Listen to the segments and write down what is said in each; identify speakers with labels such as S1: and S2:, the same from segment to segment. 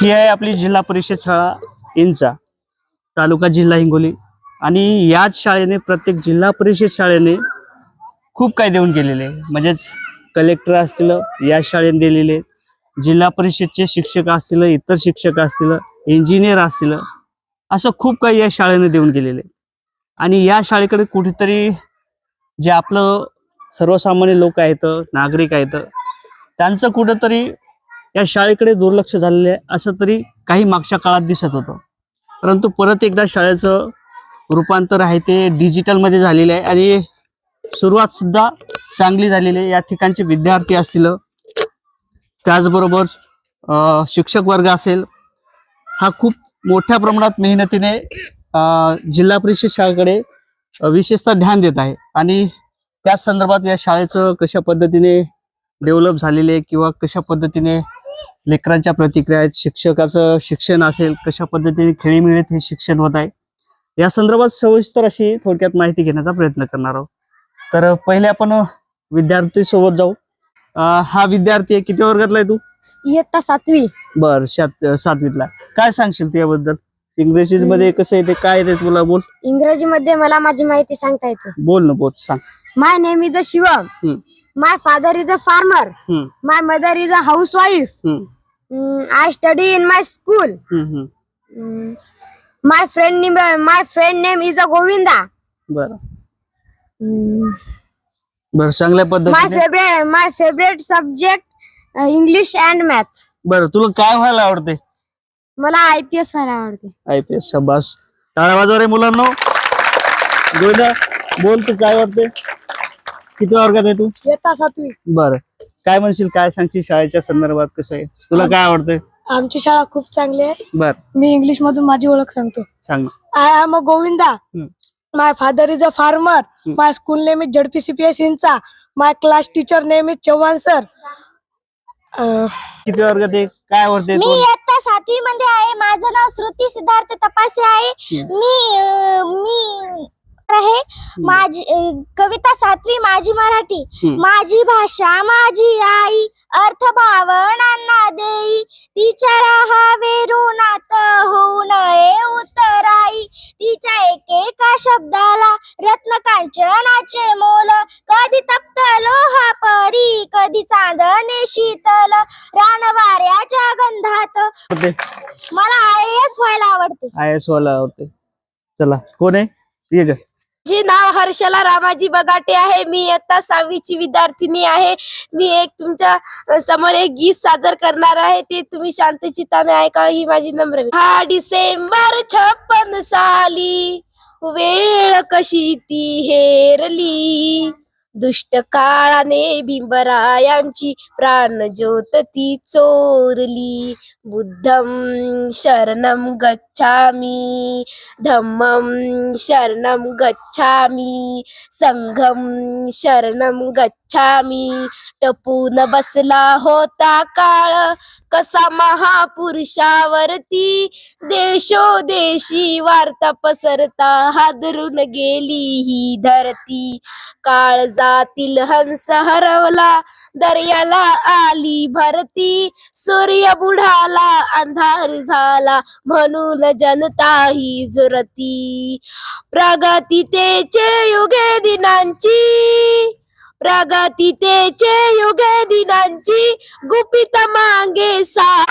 S1: ही आहे आपली जिल्हा परिषद शाळा इंचा. तालुका जिल्हा हिंगोली. आणि याच शाळेने प्रत्येक जिल्हा परिषद शाळेने खूप काही देऊन गेलेले आहे. म्हणजेच कलेक्टर असतील या शाळेने दिलेले जिल्हा परिषदचे शिक्षक असतील इतर शिक्षक असतील इंजिनियर असतील असं खूप काही या शाळेने देऊन गेलेले आणि या शाळेकडे कुठेतरी जे आपलं सर्वसामान्य लोक आहेत नागरिक आहेत त्यांचं कुठंतरी या शाळेकडे दुर्लक्ष झालेलं आहे असं तरी काही मागच्या काळात दिसत होतं. परंतु परत एकदा शाळेचं रूपांतर आहे ते डिजिटलमध्ये झालेलं आहे आणि सुरुवात सुद्धा चांगली झालेली आहे. या ठिकाणचे विद्यार्थी असतील त्याचबरोबर शिक्षक वर्ग असेल हा खूप मोठ्या प्रमाणात मेहनतीने जिल्हा परिषद शाळेकडे विशेषतः ध्यान देत आहे. आणि त्याच संदर्भात या शाळेचं कशा पद्धतीने डेव्हलप झालेले आहे किंवा कशा पद्धतीने लेकरांच्या प्रतिक्रिया आहेत शिक्षकाचं शिक्षण असेल कशा पद्धतीने खेळीमेळीत हे शिक्षण होत आहे या संदर्भात सविस्तर अशी थोडक्यात माहिती घेण्याचा प्रयत्न करणार आहोत. तर पहिले आपण विद्यार्थी सोबत जाऊ. अं, हा विद्यार्थी आहे किती वर्गातला आहे तू?
S2: इयत्ता सातवी.
S1: बर सात सातवीतला. काय सांगशील तू याबद्दल? इंग्रजी मध्ये कसं येते काय येते तुला बोल.
S2: इंग्रजी मध्ये मला माझी माहिती सांगता येते.
S1: बोल ना बोल सांग.
S2: My name is Shivam.
S1: हम्म.
S2: My father is a farmer my mother is a housewife I study in my school. My friend my friend name is a Govinda
S1: बरं. बरं चांगल्या
S2: माय
S1: पद्धतीने
S2: favourite my favourite subject English and math
S1: बरं तुला काय व्हायला आवडते?
S2: मला आय पी एस व्हायला आवडते.
S1: आय पी एस शबास. टाळा वाजवा रे मुलांना. गोविंदा बोल तू काय वाटते? किती वर्गात आहे तू?
S2: इयत्ता सातवी
S1: बरं. काय म्हणशील? काय सांगशील शाळेच्या संदर्भात कसं आहे? तुला काय आवडतंय?
S2: आमची शाळा खूप चांगली आहे.
S1: बर.
S2: मी इंग्लिश मधून माझी ओळख सांगतो.
S1: सांग
S2: आय एम अ गोविंदा.
S1: हम्म.
S2: My father is a farmer my school name is ZP CPS Incha my class teacher name is Chavan sir
S1: किती वर्गात आहे? काय आवडते
S3: मी इयत्ता सातवी मध्ये आहे. माझं नाव श्रुती सिद्धार्थ तपासे आहे. मी अं, माझी कविता सातवी माझी मराठी. माझी भाषा माझी आई अर्थ भावनांना देई. तिच्या राहावे ऋणात होऊ नये उतराई तिच्या एकेका शब्दाला रत्न कांचनाचे मोल. कधी तप्त लोहा परी कधी चांदणे शीतल. रानवाऱ्याच्या गंधात. मला आय एस व्हायला आवडते.
S1: आय एस वाला आवडते. चला कोण आहे? ये
S2: माझे नाव हर्षला रामाजी बगाटे आहे. मी इयत्ता सहावीची विद्यार्थिनी आहे. मी एक तुमच्यासमोर एक गीत सादर करणार आहे. ते तुम्ही शांतचित्ताने ऐका. ही माझी नम्र हा डिसेंबर छप्पन साली वेळ कशी ती हेरली? दुष्ट काळाने भीमरायांची प्राण ज्योत ती चोरली. बुद्धम शरणम गच्छामी धम्मम शरणम गच्छामी संघम शरणम गच्छामी टपून बसला होता काळ. कसा महापुरुषावरती. देशोदेशी वार्ता पसरता. हादरून गेली ही धरती. काळ जातील हंस हरवला. दर्याला आली भरती. सूर्य बुढाला अंधार झाला. म्हणून जनता ही झुरती प्रगती तेचे युगे दिनांची. प्रगती तेचे युगे दिनांची गुपित मागे सा.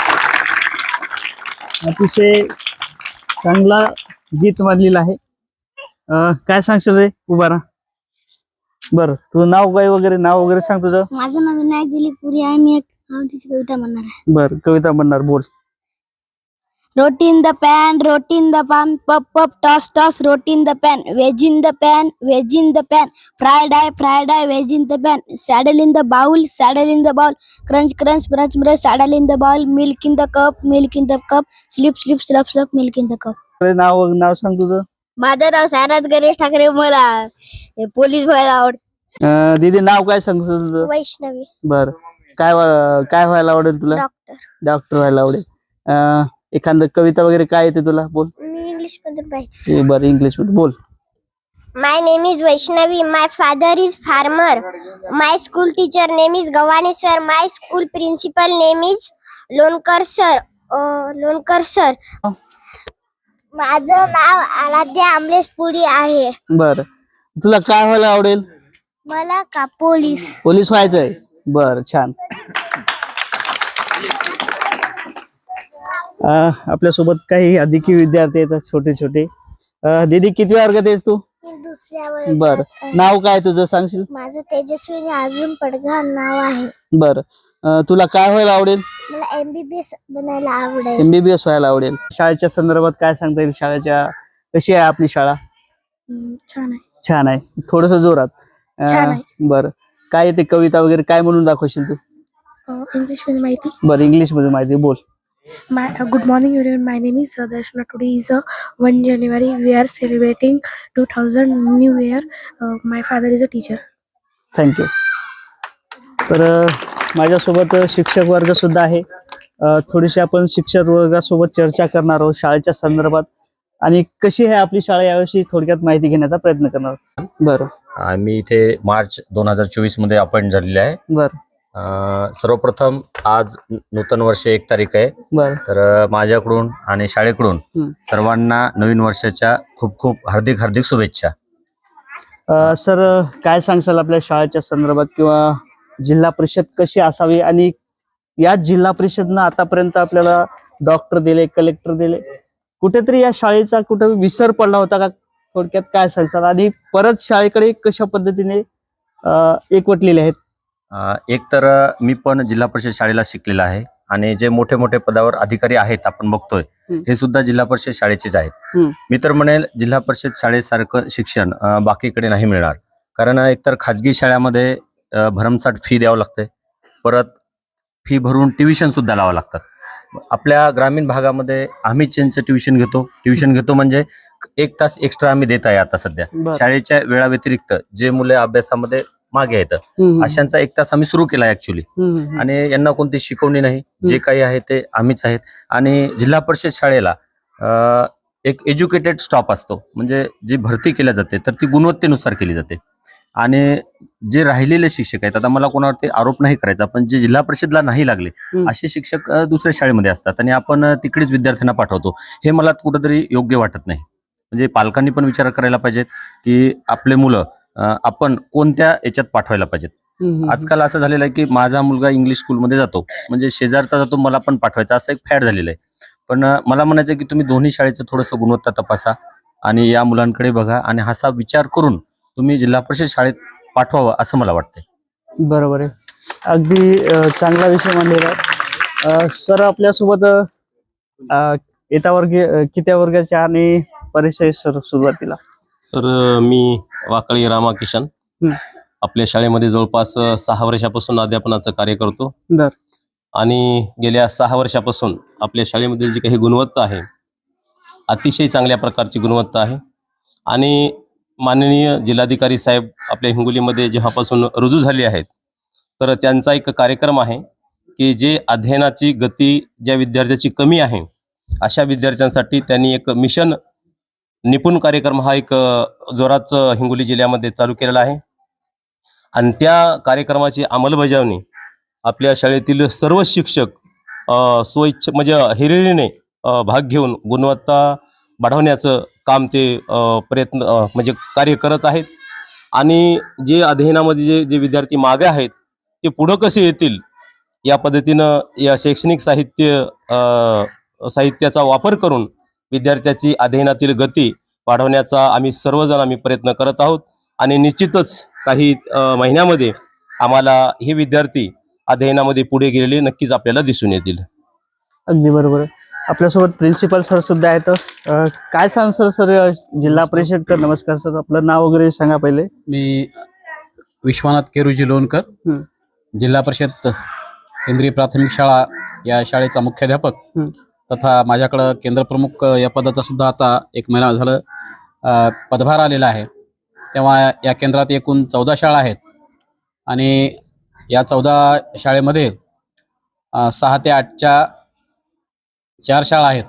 S1: अतिशय चांगला गीत म्हणलेला आहे. अं, काय सांगशील रे उभारा बर तुझं नाव काय वगैरे? नाव वगैरे सांग तुझं.
S3: माझं नाव विनायक दिलीपुरी आहे मी एक आवडीची कविता म्हणणार आहे.
S1: बर कविता म्हणणार बोल.
S3: रोटी in the pan roti in the pan पप पप toss toss roti in the pan ways in the pan ways in the pan Freud I Freud I ways in the pan saddle in the bowl saddle in the bowl crunch crunch brunch brunch saddle in the bowl milk in the cup milk in the cup slip slip स्लप स्लप milk in the cup
S1: अरे नाव नाव सांग तुझं
S3: माझं नाव सारथ गणेश ठाकरे मला police व्हायला आवडत
S1: अं, दीदी नाव काय सांग तुझं
S3: वैष्णवी
S1: बर काय व्हा- काय व्हायला आवडेल तुला
S3: डॉक्टर
S1: डॉक्टर व्हायला आवडेल अं, एखाद कविता वगैरे काय येते तुला? बोल. इंग्लिशमध्ये बरं इंग्लिशमध्ये बोल.
S3: My name is Vaishnavi my father is farmer my school teacher name is Gavhane sir my school principal name is Lonkar sir Lonkar sir माझं नाव आराध्या आमलेश पुरी आहे.
S1: बर. तुला काय व्हायला आवडेल?
S3: मला का पोलीस.
S1: पोलीस व्हायचंय. बर छान. आपल्यासोबत काही अधिकी विद्यार्थी येतात छोटे छोटे. दीदी किती वर्गात आहेस तू?
S3: दुसऱ्या
S1: बर. नाव काय तुझं? सांगशील?
S3: माझं तेजस्विनी अर्जुन पडघाण नाव आहे.
S1: बर. तुला काय व्हायला आवडेल?
S3: मला एमबीबीएस बनायला आवडेल.
S1: एमबीबीएस व्हायला आवडेल. शाळेच्या संदर्भात काय सांगता येईल? शाळेच्या कशी आहे आपली शाळा?
S3: छान आहे.
S1: छान आहे. थोडस जोरात. बरं. काय येते कविता वगैरे काय म्हणून दाखवशील तू?
S3: इंग्लिशमध्ये माहिती.
S1: बरं इंग्लिशमध्ये माहिती. बोल.
S4: My, uh, good morning, everyone. My name is uh, Darshana. Today is uh, 1 January. We are celebrating 2000 New Year. Uh, my father is a teacher.
S1: Thank you तर अ, माझ्यासोबत शिक्षक वर्ग सुद्धा आहे अ, थोडीशी आपण शिक्षक वर्गासोबत चर्चा करणार आहोत शाळेच्या संदर्भात आणि कशी आहे आपली शाळा याविषयी थोडक्यात माहिती घेण्याचा प्रयत्न करणार आहोत बरं
S5: आम्ही इथे मार्च दोन हजार चोवीसमध्ये अपॉइंट झालेले आहे
S1: बरं
S5: अं, सर्वप्रथम आज नूतन वर्ष एक तारीख आहे.
S1: बरं.
S5: तर माझ्याकडून आणि शाळेकडून
S1: हं.
S5: सर्वांना नवीन वर्षाच्या खूप खूप हार्दिक हार्दिक शुभेच्छा.
S1: अ, सर काय सांगसाल आपल्या शाळेच्या संदर्भात किंवा जिल्हा परिषद कशी असावी आणि याच जिल्हा परिषदनं आतापर्यंत आपल्याला डॉक्टर दिले कलेक्टर दिले? कुठेतरी या शाळेचा कुठे विसर पडला होता का? थोडक्यात काय सांगसाल आणि परत शाळेकडे कशा पद्धतीने अ, एकवटलेले आहेत?
S5: एक तर मी पण जिल्हा परिषद शाळेला शिकलेला आहे आणि जे मोठे मोठे पदावर अधिकारी आहेत आपण बघतोय
S1: हं.
S5: सुद्धा जिल्हा परिषद शाळेचेच आहेत. मी तर म्हणेल जिल्हा परिषद शाळेसारखं शिक्षण बाकीकडे नाही मिळणार कारण एकतर खाजगी शाळेमध्ये भरमसाठ फी द्यावं लागते परत फी भरून ट्युशन सुद्धा लावावं लागतात आपल्या ग्रामीण भागामध्ये आम्ही त्यांचं ट्युशन घेतो ट्युशन घेतो म्हणजे एक तास एक्स्ट्रा आम्ही देत आहे आता सध्या. शाळेच्या वेळा व्यतिरिक्त जे मुले अभ्यासामध्ये मागे आहेत. अशांचा एक तास आम्ही सुरू केला ऍक्च्युली. आणि यांना कोणती शिकवणी नाही. जे काही आहे ते आम्हीच आहेत. आणि जिल्हा परिषद शाळेला एक एज्युकेटेड स्टॉप असतो. म्हणजे जी भरती केल्या जाते तर ती गुणवत्तेनुसार केली जाते. आणि जे राहिलेले शिक्षक आहेत आता मला कोणावरती आरोप नाही करायचा पण जे जिल्हा परिषदला नाही लागले. असे शिक्षक दुसऱ्या शाळेमध्ये असतात. आणि आपण तिकडेच विद्यार्थ्यांना पाठवतो. हे मला कुठंतरी योग्य वाटत नाही. म्हणजे पालकांनी पण विचार करायला पाहिजेत की आपले मुलं आपण कोणत्या याच्यात पाठवायला पाहिजेत. आजकाल असं झालेलं आहे की माझा मुलगा इंग्लिश स्कूलमध्ये जातो. म्हणजे शेजारचा जातो मला पण पाठवायचा. असं एक फॅड झालेलं आहे. पण मला म्हणायचं आहे की तुम्ही दोन्ही शाळेचं थोडंसं गुणवत्ता तपासा आणि या मुलांकडे बघा आणि असा विचार करून तुम्ही जिल्हा परिषद शाळेत पाठवावं असं मला वाटतंय.
S1: बरोबर आहे. अगदी चांगला विषय मांडलेला. सर आपल्यासोबत येत्या वर्ग कित्या वर्गाच्या आणि परिचय सर सुरुवातीला?
S6: सर मी वाकळी रामा किशन. आपल्या शाळेमध्ये जवळपास सहा वर्षापासून अध्यापनाचं कार्य करतो. आणि गेल्या सहा वर्षापासून आपल्या शाळेमध्ये जी काही गुणवत्ता आहे अतिशय चांगल्या प्रकारची गुणवत्ता आहे. आणि माननीय जिल्हाधिकारी साहेब आपल्या हिंगोलीमध्ये जेव्हापासून रुजू झाले आहेत तर त्यांचा एक कार्यक्रम आहे की जे अध्ययनाची गती ज्या विद्यार्थ्याची कमी आहे अशा विद्यार्थ्यांसाठी त्यांनी एक मिशन निपुण कार्यक्रम हा एक अ, जोरात हिंगोली जिल्ह्यामध्ये चालू केलेला आहे. आणि त्या कार्यक्रमाची अंमलबजावणी आपल्या शाळेतील सर्व शिक्षक स्वच्छ म्हणजे हिरिरीने भाग घेऊन गुणवत्ता वाढवण्याचं काम ते प्रयत्न म्हणजे कार्य करत आहेत. आणि जे अध्ययनामध्ये जे जे विद्यार्थी मागे आहेत ते पुढं कसे येतील या पद्धतीनं या शैक्षणिक साहित्य साहित्याचा वापर करून विद्यार्थ्याची अध्ययनातील गती वाढवण्याचा आम्ही सर्वजण आम्ही प्रयत्न करत आहोत. आणि निश्चितच काही महिन्यामध्ये आम्हाला हे विद्यार्थी अध्ययनामध्ये पुढे गेलेले नक्कीच आपल्याला दिसून येतील.
S1: अगदी बरोबर. आहे आपल्यासोबत प्रिन्सिपल सर सुद्धा आहेत. काय सांग सर सर जिल्हा परिषद कर नमस्कार सर. आपलं नाव वगैरे सांगा पहिले.
S7: मी विश्वनाथ केरुजी लोणकर. जिल्हा परिषद केंद्रीय प्राथमिक शाळा या शाळेचा मुख्याध्यापक. तथा माझ्याकडं केंद्रप्रमुख या पदाचा सुद्धा आता एक महिना झालं पदभार आलेला आहे. तेव्हा या केंद्रात एकूण चौदा शाळा आहेत आणि या चौदा शाळेमध्ये सहा ते आठच्या चार शाळा आहेत.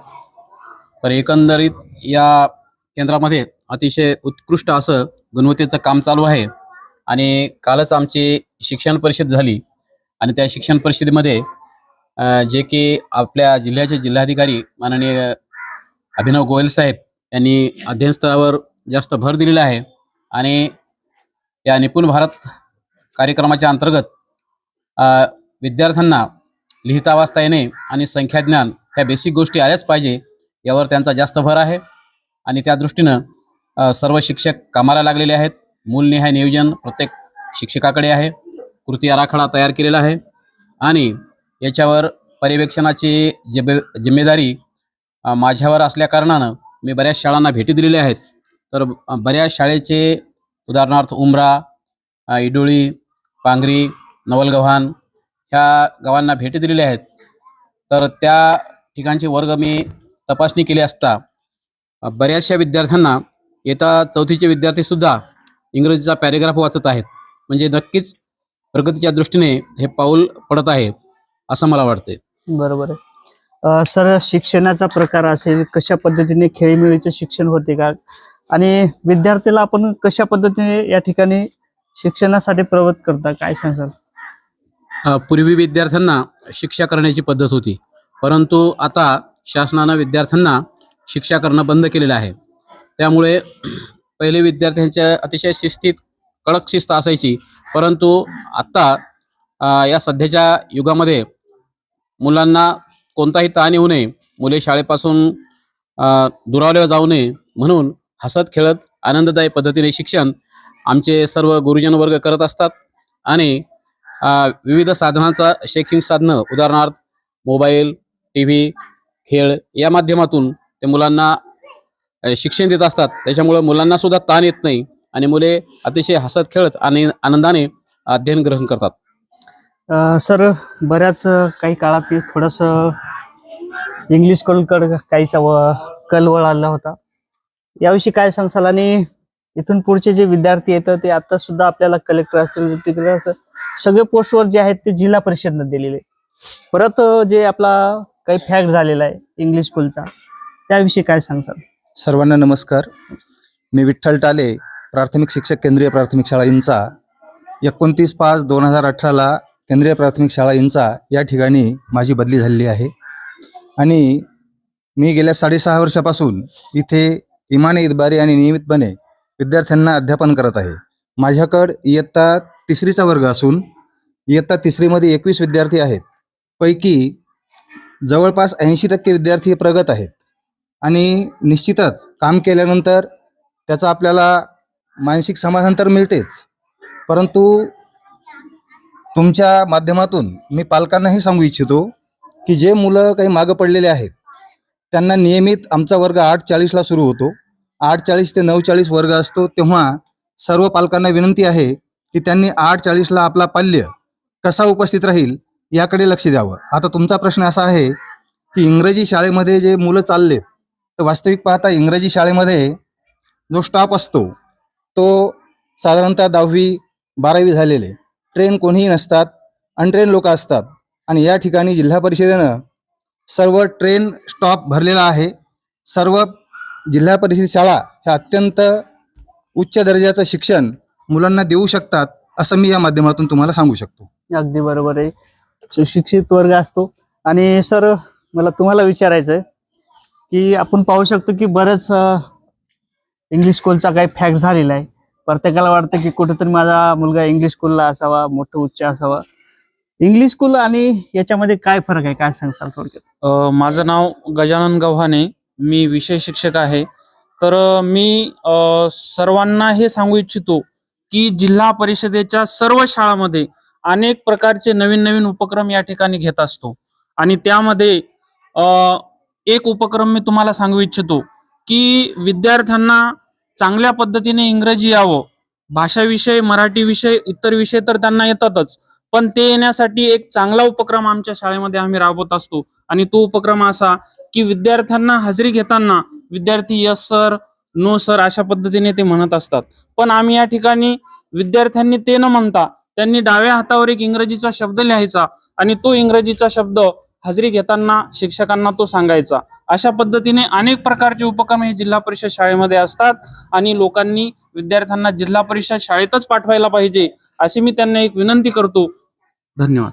S7: तर एकंदरीत या केंद्रामध्ये अतिशय उत्कृष्ट असं गुणवत्तेचं काम चालू आहे आणि कालच आमची शिक्षण परिषद झाली आणि त्या शिक्षण परिषदेमध्ये जे की आपल्या जिल्ह्याचे जिल्हाधिकारी माननीय अभिनव गोयल साहेब यांनी अध्ययनस्थळावर जास्त भर दिलेला आहे. आणि या निपुण भारत कार्यक्रमाच्या अंतर्गत विद्यार्थ्यांना लिहिता वाचता येणे आणि संख्याज्ञान ह्या बेसिक गोष्टी आल्याच पाहिजे यावर त्यांचा जास्त भर आहे. आणि त्या दृष्टीनं सर्व शिक्षक कामाला लागलेले आहेत. मूलनिहाय नियोजन प्रत्येक शिक्षकाकडे आहे. कृती आराखडा तयार केलेला आहे. आणि याच्यावर पर्यवेक्षणाची जिबे जिम्मेदारी माझ्यावर असल्याकारणानं मी बऱ्याच शाळांना भेटी दिलेल्या आहेत. तर बऱ्याच शाळेचे उदाहरणार्थ उमरा इडोळी पांगरी नवलगव्हाण ह्या गावांना भेटी दिलेल्या आहेत. तर त्या ठिकाणचे वर्ग मी तपासणी केली असता बऱ्याचशा विद्यार्थ्यांना येता चौथीचे विद्यार्थीसुद्धा इंग्रजीचा पॅरेग्राफ वाचत आहेत. म्हणजे नक्कीच प्रगतीच्या दृष्टीने हे पाऊल पडत आहे. असं मला वाटते
S1: बरोबर आहे. सर शिक्षणाचा प्रकार असेल कशा पद्धतीने खेळीमेळीचे शिक्षण होते का? आणि विद्यार्थ्याला आपण कशा पद्धतीने या ठिकाणी शिक्षणासाठी प्रवृत्त करता? काय सांगाल?
S7: पूर्वी विद्यार्थ्यांना शिक्षा करण्याची पद्धत होती. परंतु आता शासनानं विद्यार्थ्यांना शिक्षा करणं बंद केलेलं आहे. त्यामुळे पहिले विद्यार्थ्यांच्या अतिशय शिस्तीत कडक शिस्त असायची. परंतु आत्ता या सध्याच्या युगामध्ये मुलांना कोणताही ताण येऊ नये. मुले शाळेपासून दुरावल्या जाऊ नये. म्हणून हसत खेळत आनंददायी पद्धतीने शिक्षण आमचे सर्व गुरुजन वर्ग करत असतात. आणि विविध साधनांचा शैक्षणिक साधनं उदाहरणार्थ मोबाईल टी व्ही खेळ या माध्यमातून ते मुलांना शिक्षण देत असतात. त्याच्यामुळं मुलांनासुद्धा ताण येत नाही. आणि मुले अतिशय हसत खेळत आणि आनंदाने अध्ययन ग्रहण करतात.
S1: सर बऱ्याच काही काळात थोडंसं इंग्लिश स्कूलकडे काहीचा व कल वळाला होता. याविषयी काय सांगसाल? आणि इथून पुढचे जे विद्यार्थी येतात ते आता सुद्धा आपल्याला कलेक्टर असतील तिकडे सगळे पोस्टवर जे आहेत ते जिल्हा परिषदनं दिलेले. परत जे आपला काही फॅक्ट झालेला आहे इंग्लिश स्कूलचा त्याविषयी काय सांगसाल?
S8: सर्वांना नमस्कार. मी विठ्ठल टाले प्राथमिक शिक्षक केंद्रीय प्राथमिक शाळांचा एकोणतीस पाच दोन हजार अठराला केंद्रीय प्राथमिक शाळा इंचा या ठिकाणी माझी बदली झालेली आहे. आणि मी गेल्या साडेसहा वर्षापासून इथे इमाने इतबारी आणि नियमितपणे विद्यार्थ्यांना अध्यापन करत आहे. माझ्याकडं इयत्ता तिसरीचा वर्ग असून इयत्ता तिसरीमध्ये एकवीस विद्यार्थी आहेत. पैकी जवळपास ऐंशी टक्के विद्यार्थी प्रगत आहेत. आणि निश्चितच काम केल्यानंतर त्याचा आपल्याला मानसिक समाधान तर मिळतेच. परंतु तुमच्या माध्यमातून मी पालकांनाही सांगू इच्छितो की जे मुलं काही मागं पडलेले आहेत त्यांना नियमित आमचा वर्ग आठ चाळीसला सुरू होतो. आठ चाळीस ते नऊ चाळीस वर्ग असतो तेव्हा सर्व पालकांना विनंती आहे की त्यांनी आठ चाळीसला आपला पाल्य कसा उपस्थित राहील याकडे लक्ष द्यावं. आता तुमचा प्रश्न असा आहे की इंग्रजी शाळेमध्ये जे मुलं चाललेत तर वास्तविक पाहता इंग्रजी शाळेमध्ये जो स्टाफ असतो तो साधारणतः दहावी बारावी झालेले. ट्रेन कोणीही नसतात अनट्रेन लोक असतात. आणि या ठिकाणी जिल्हा परिषदेनं सर्व ट्रेन स्टॉप भरलेला आहे. सर्व जिल्हा परिषद शाळा ह्या अत्यंत उच्च दर्जाचं शिक्षण मुलांना देऊ शकतात असं मी या माध्यमातून तुम्हाला सांगू शकतो.
S1: अगदी बरोबर आहे. सुशिक्षित वर्ग असतो. आणि सर मला तुम्हाला विचारायचं आहे की आपण पाहू शकतो की बरंच इंग्लिश स्कूलचा काही फॅक्ट झालेला आहे. प्रत्येकाला वाटतं की कुठेतरी माझा मुलगा इंग्लिश स्कूलला असावा मोठं उच्च असावा. इंग्लिश स्कूल आणि याच्यामध्ये काय फरक आहे? काय सांगसाल थोडक्यात?
S9: माझं नाव गजानन गव्हाणे. मी विषय शिक्षक आहे. तर मी सर्वांना हे सांगू इच्छितो की जिल्हा परिषदेच्या सर्व शाळामध्ये अनेक प्रकारचे नवीन नवीन उपक्रम या ठिकाणी घेत असतो. आणि त्यामध्ये एक उपक्रम मी तुम्हाला सांगू इच्छितो की विद्यार्थ्यांना चांगल्या पद्धतीने इंग्रजी यावं. भाषा विषय मराठी विषय इतर विषय तर त्यांना येतातच. पण ते येण्यासाठी एक चांगला उपक्रम आमच्या शाळेमध्ये आम्ही राबवत असतो. आणि तो उपक्रम असा की विद्यार्थ्यांना हजेरी घेताना विद्यार्थी यस सर नो सर अशा पद्धतीने ते म्हणत असतात. पण आम्ही या ठिकाणी विद्यार्थ्यांनी ते न म्हणता त्यांनी डाव्या हातावर एक इंग्रजीचा शब्द लिहायचा आणि तो इंग्रजीचा शब्द हजेरी घेताना शिक्षकांना तो सांगायचा. अशा पद्धतीने अनेक प्रकारचे उपक्रम हे जिल्हा परिषद शाळेमध्ये असतात आणि लोकांनी विद्यार्थ्यांना जिल्हा परिषद शाळेतच पाठवायला पाहिजे अशी मी त्यांना एक विनंती करतो. धन्यवाद.